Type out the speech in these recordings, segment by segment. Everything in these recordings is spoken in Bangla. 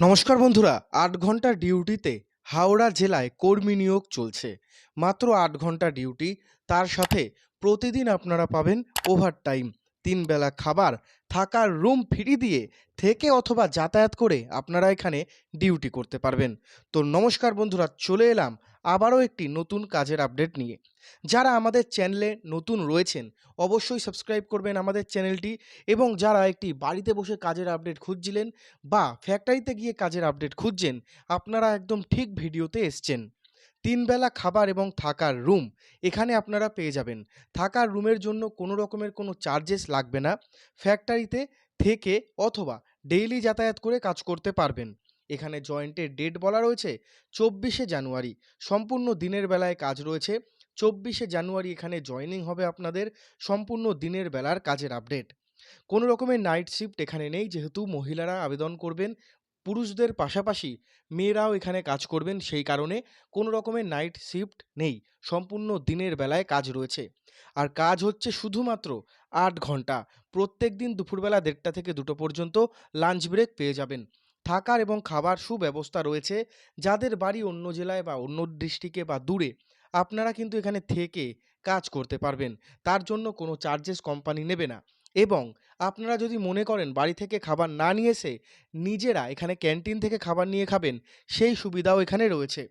নমস্কার বন্ধুরা, আট ঘণ্টা ডিউটিতে হাওড়া জেলায় কর্মী নিয়োগ চলছে। মাত্র আট ঘণ্টা ডিউটি, তার সাথে প্রতিদিন আপনারা পাবেন ওভারটাইম তিন বেলা খাবার, থাকার রুম ফ্রি দিয়ে থেকে অথবা যাতায়াত করে আপনারা এখানে ডিউটি করতে পারবেন। তো নমস্কার বন্ধুরা, চলে এলাম আবারও একটি নতুন কাজের আপডেট নিয়ে। যারা আমাদের চ্যানেলে নতুন রয়েছেন, অবশ্যই সাবস্ক্রাইব করবেন আমাদের চ্যানেলটি এবং যারা একটি বাড়িতে বসে কাজের আপডেট খুঁজছিলেন বা ফ্যাক্টরিতে গিয়ে কাজের আপডেট খুঁজছেন, আপনারা একদম ঠিক ভিডিওতে এসছেন। তিন বেলা খাবার এবং থাকার রুম এখানে আপনারা পেয়ে যাবেন। থাকার রুমের জন্য কোনো রকমের কোনো চার্জেস লাগবে না। ফ্যাক্টরিতে থেকে অথবা ডেইলি যাতায়াত করে কাজ করতে পারবেন। এখানে জয়েন্টের ডেট বলা রয়েছে, চব্বিশে জানুয়ারি। সম্পূর্ণ দিনের বেলায় কাজ রয়েছে, চব্বিশে জানুয়ারি এখানে জয়েনিং হবে আপনাদের, সম্পূর্ণ দিনের বেলার কাজের আপডেট। কোনো রকমের নাইট শিফট এখানে নেই, যেহেতু মহিলারা আবেদন করবেন, পুরুষদের পাশাপাশি মেয়েরাও এখানে কাজ করবেন, সেই কারণে কোনো রকমের নাইট শিফট নেই, সম্পূর্ণ দিনের বেলায় কাজ রয়েছে। আর কাজ হচ্ছে শুধুমাত্র আট ঘণ্টা, প্রত্যেক দিন দুপুরবেলা দেড়টা থেকে দুটো পর্যন্ত লাঞ্চ ব্রেক পেয়ে যাবেন। থাকার এবং খাবার সুব্যবস্থা রয়েছে যাদের বাড়ি অন্য জেলায় বা অন্য ডিস্ট্রিক্টে বা দূরে। আপনারা কিন্তু এখানে থেকে কাজ করতে পারবেন। তার জন্য কোনো চার্জেস কোম্পানি নেবে না। এবং আপনারা যদি মনে করেন বাড়ি থেকে খাবার না নিয়ে এসে নিজেরা এখানে ক্যান্টিন থেকে খাবার নিয়ে খাবেন, সেই সুবিধাও এখানে রয়েছে।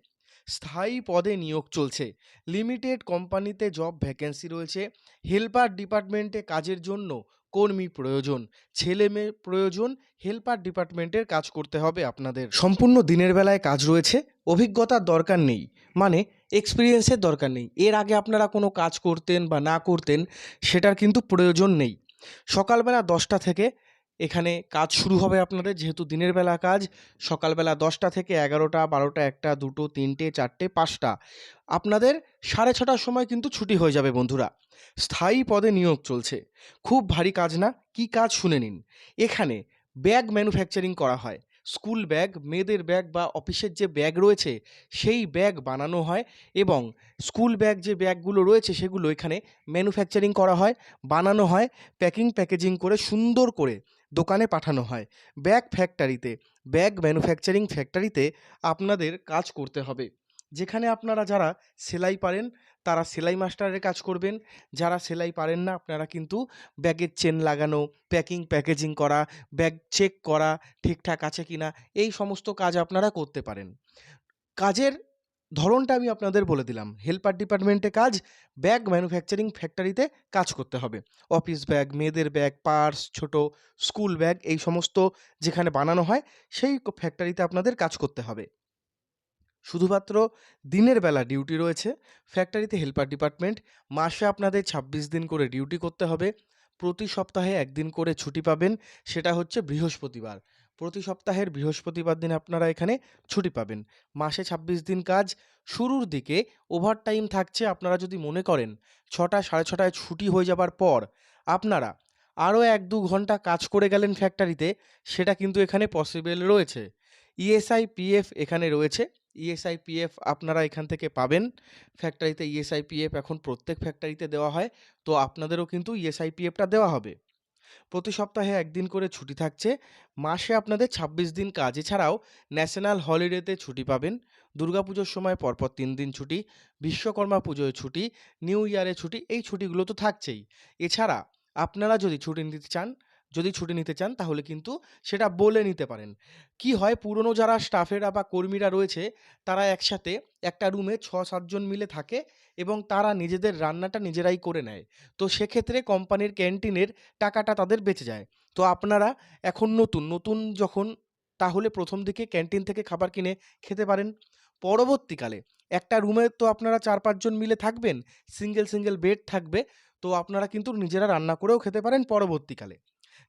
স্থায়ী পদে নিয়োগ চলছে। লিমিটেড কোম্পানিতে জব ভ্যাকেন্সি রয়েছে। হেল্পার ডিপার্টমেন্টে কাজের জন্য কর্মী প্রয়োজন। ছেলে মেয়ে প্রয়োজন, হেল্পার ডিপার্টমেন্টের কাজ করতে হবে আপনাদের। সম্পূর্ণ দিনের বেলায় কাজ রয়েছে, অভিজ্ঞতার দরকার নেই। মানে এক্সপিরিয়েন্সের দরকার নেই। এর আগে আপনারা কোনো কাজ করতেন বা না করতেন, সেটার কিন্তু প্রয়োজন নেই। সকালবেলা দশটা থেকে এখানে কাজ শুরু হবে আপনাদের, যেহেতু দিনের বেলা কাজ, সকালবেলা দশটা থেকে এগারোটা, বারোটা, একটা, দুটো, তিনটে, চারটে, পাঁচটা। আপনাদের সাড়ে ছটার সময় কিন্তু ছুটি হয়ে যাবে বন্ধুরা। স্থায়ী পদে নিয়োগ চলছে। খুব ভারী কাজ না, কি কাজ শুনে নিন। এখানে ব্যাগ ম্যানুফ্যাকচারিং করা হয়। স্কুল ব্যাগ, মেয়েদের ব্যাগ বা অফিসের যে ব্যাগ রয়েছে, সেই ব্যাগ বানানো হয় এবং স্কুল ব্যাগ যে ব্যাগগুলো রয়েছে, সেগুলো এখানে ম্যানুফ্যাকচারিং করা হয়, বানানো হয়, প্যাকিং, প্যাকেজিং করে সুন্দর করে দোকানে পাঠানো হয়। ব্যাগ ফ্যাক্টরিতে, ব্যাগ ম্যানুফ্যাকচারিং ফ্যাক্টরিতে আপনাদের কাজ করতে হবে। যেখানে আপনারা যারা সেলাই পারেন, তারা সেলাই মাস্টারের কাজ করবেন। যারা সেলাই পারেন না, আপনারা কিন্তু ব্যাগের চেন লাগানো, প্যাকিং, প্যাকেজিং করা, ব্যাগ চেক করা ঠিকঠাক আছে কি না এই সমস্ত কাজ আপনারা করতে পারেন। কাজের ধরনটা আমি আপনাদের বলে দিলাম। হেল্পার ডিপার্টমেন্টে কাজ, ব্যাগ ম্যানুফ্যাকচারিং ফ্যাক্টরিতে কাজ করতে হবে। অফিস ব্যাগ, মেয়েদের ব্যাগ, পার্স, ছোট স্কুল ব্যাগ, এই সমস্ত যেখানে বানানো হয়, সেই ফ্যাক্টরিতে আপনাদের কাজ করতে হবে। শুধুমাত্র দিনের বেলা ডিউটি রয়েছে, ফ্যাক্টরিতে হেল্পার ডিপার্টমেন্ট, মাসে আপনাদের ছাব্বিশ দিন করে ডিউটি করতে হবে, প্রতি সপ্তাহে একদিন করে ছুটি পাবেন, সেটা হচ্ছে বৃহস্পতিবার। প্রতি সপ্তাহের বৃহস্পতিবার দিন আপনারা এখানে ছুটি পাবেন। মাসে ছাব্বিশ দিন কাজ, শুরুর দিকে ওভারটাইম থাকছে, আপনারা যদি মনে করেন ছটা, সাড়ে ছটায় ছুটি হয়ে যাবার পর আপনারা আরও এক দু ঘণ্টা কাজ করে গেলেন ফ্যাক্টরিতে, সেটা কিন্তু এখানে পসিবল রয়েছে। ইএসআই পিএফ এখানে রয়েছে। ইএসআই পিএফ আপনারা এখান থেকে পাবেন। ফ্যাক্টরিতে ইএসআই পিএফ এখন প্রত্যেক ফ্যাক্টরিতে দেওয়া হয়। তো আপনাদেরও কিন্তু ইএসআই পিএফটা দেওয়া হবে। প্রতি সপ্তাহে একদিন করে ছুটি থাকছে। মাসে আপনাদের ছাব্বিশ দিন কাজ। এছাড়াও ন্যাশনাল হলিডেতে ছুটি পাবেন। দুর্গাপুজোর সময় পরপর তিন দিন ছুটি। বিশ্বকর্মা পুজোয় ছুটি। নিউ ইয়ারে ছুটি। এই ছুটিগুলো তো থাকছেই। এছাড়া আপনারা যদি ছুটি নিতে চান যদি ছুটি নিতে চান, তাহলে কিন্তু সেটা বলে নিতে পারেন। কি হয়, পুরনো যারা স্টাফেরা বা কর্মীরা রয়েছে, তারা একসাথে একটা রুমে ছ সাতজন মিলে থাকে এবং তারা নিজেদের রান্নাটা নিজেরাই করে নেয়। তো সেক্ষেত্রে কোম্পানির ক্যান্টিনের টাকাটা তাদের বেঁচে যায়। তো আপনারা এখন নতুন নতুন যখন, তাহলে প্রথম দিকে ক্যান্টিন থেকে খাবার কিনে খেতে পারেন। পরবর্তীকালে একটা রুমে তো আপনারা চার পাঁচজন মিলে থাকবেন, সিঙ্গেল সিঙ্গেল বেড থাকবে, তো আপনারা কিন্তু নিজেরা রান্না করেও খেতে পারেন পরবর্তীকালে।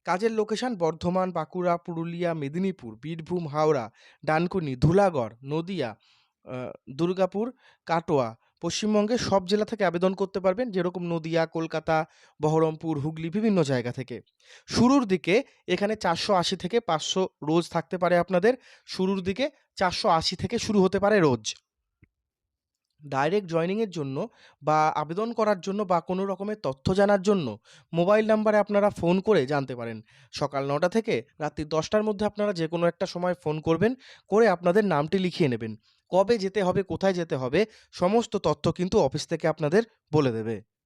কাজের লোকেশন বর্ধমান, বাঁকুড়া, পুরুলিয়া, মেদিনীপুর, বীরভূম, হাওড়া, ডানকুনি, ধুলাগড়, নদিয়া দুর্গাপুর, কাটোয়া। পশ্চিমবঙ্গের সব জেলা থেকে আবেদন করতে পারবেন যেরকম নদিয়া, কলকাতা, বহরমপুর, হুগলি বিভিন্ন জায়গা থেকে। শুরুর দিকে এখানে চারশো আশি থেকে পাঁচশো রোজ থাকতে পারে আপনাদের। শুরুর দিকে চারশো আশি থেকে শুরু হতে পারে রোজ। ডাইরেক্ট জয়েনিংয়ের জন্য বা আবেদন করার জন্য বা কোনো রকমের তথ্য জানার জন্য মোবাইল নাম্বারে আপনারা ফোন করে জানতে পারেন। সকাল নটা থেকে রাত্রি দশটার মধ্যে আপনারা যে কোনো একটা সময় ফোন করবেন, করে আপনাদের নামটি লিখিয়ে নেবেন। কবে যেতে হবে, কোথায় যেতে হবে, সমস্ত তথ্য কিন্তু অফিস থেকে আপনাদের বলে দেবে।